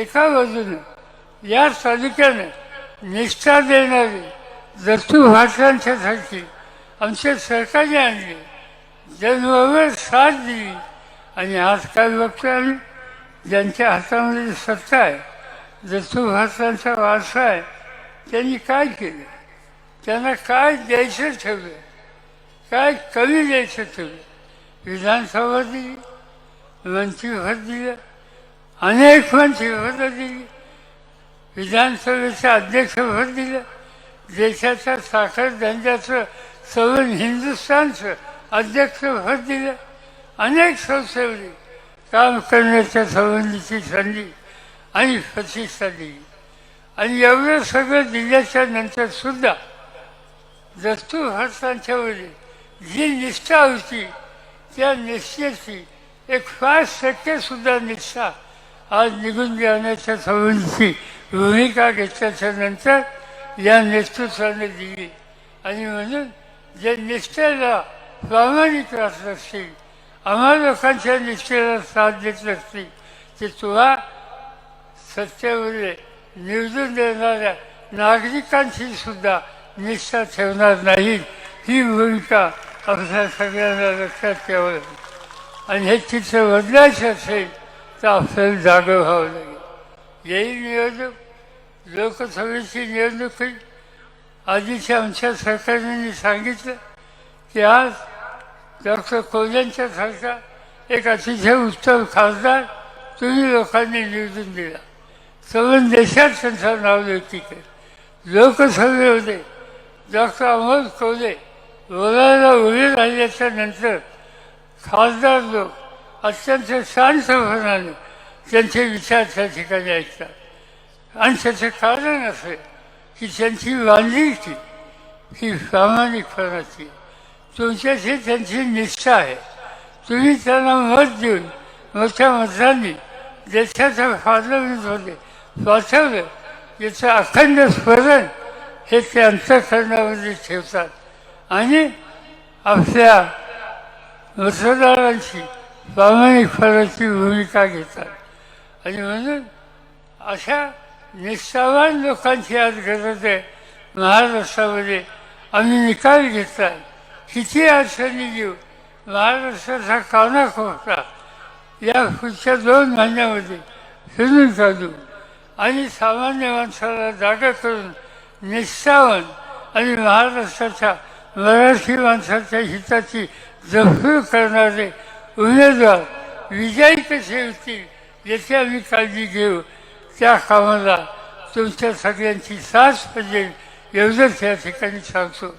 एका बाजूनं या तालुक्यानं निष्ठा देणारी दत्तू भाषांच्यासारखी आमचे सरकारने आणले जन्मभर साथ दिली आणि आज काय आम्ही ज्यांच्या हातामध्ये सत्ता आहे दत्तू भाषांचा वारसा आहे त्यांनी काय केलं? त्यांना काय द्यायचं ठेवलं काय कमी द्यायचं ठेवलं विधानसभा दिली मंत्रीपद दिलं अनेक मंत्रिपदं दिली विधानसभेचं अध्यक्षपद दिलं देशाच्या साखर धंद्याचं सवन हिंदुस्थानचं अध्यक्षपद दिलं अनेक संस्थेवरी काम करण्याच्या संबंधीची संधी आणि प्रतिष्ठा दिली. आणि एवढं सगळं दिल्याच्या नंतर सुद्धा दस्तू जी निष्ठा होती त्या निष्ठेची एक पाच टक्के सुद्धा निष्ठा आज निघून जाण्याच्या संबंधीची भूमिका घेतल्याच्या नंतर या नेतृत्वाने दिली. आणि म्हणून जे निष्ठेला प्रामाणिक राहत असतील आम्हा लोकांच्या निष्ठेला साथ देत असतील ते तुला सत्तेवरील निवडून देणाऱ्या नागरिकांची सुद्धा निष्ठा ठेवणार नाहीत ही भूमिका आपल्या सगळ्यांना लक्षात ठेवली आणि हे चित्र बदलायचं असेल तर आपल्याला जागं व्हावं लागेल येईल निवडणूक लोकसभेची निवडणूक होईल आधीच्या आमच्या सरकारने सांगितलं की आज डॉक्टर कोल्यांच्या सारखा एक अतिशय उत्तम खासदार तुम्ही लोकांनी निवडून दिला. सगळं देशात त्यांचं नाव व्यक्ती केलं. लोकसभेमध्ये डॉक्टर अमोल कोले बोलायला उभे राहिल्याच्या नंतर खासदार लोक अत्यंत शांत शांतपणाने त्यांचे विचार त्या ठिकाणी ऐकतात. आणि त्याचं कारण असं की त्यांची बांधिलकी ही प्रामाणिकपणाची. तुमच्याशी त्यांची निष्ठा आहे. तुम्ही त्यांना मत देऊन मोठ्या मतांनी देशाच्या होते. वाचवलं. याचं अखंड स्मरण हे ते अंतकरणामध्ये ठेवतात. आणि आपल्या मतदारांशी प्रामाणिकपणाची भूमिका घेतात. आणि म्हणून अशा निष्ठावान लोकांची आज गरज आहे. महाराष्ट्रामध्ये आम्ही निकाल घेतला. किती अडचणी घेऊ महाराष्ट्राचा कानाकोपरा या पुढच्या दोन महिन्यामध्ये फिरून काढू आणि सामान्य माणसाला जागा करून निष्ठावन आणि महाराष्ट्राच्या मराठी माणसाच्या हिताची जपणूक करणारे उमेदवार विजयी कसे होतील याची आम्ही काळजी घेऊ त्या कामाला तुमच्या सगळ्यांची साथ पाहिजे एवढंच या ठिकाणी सांगतो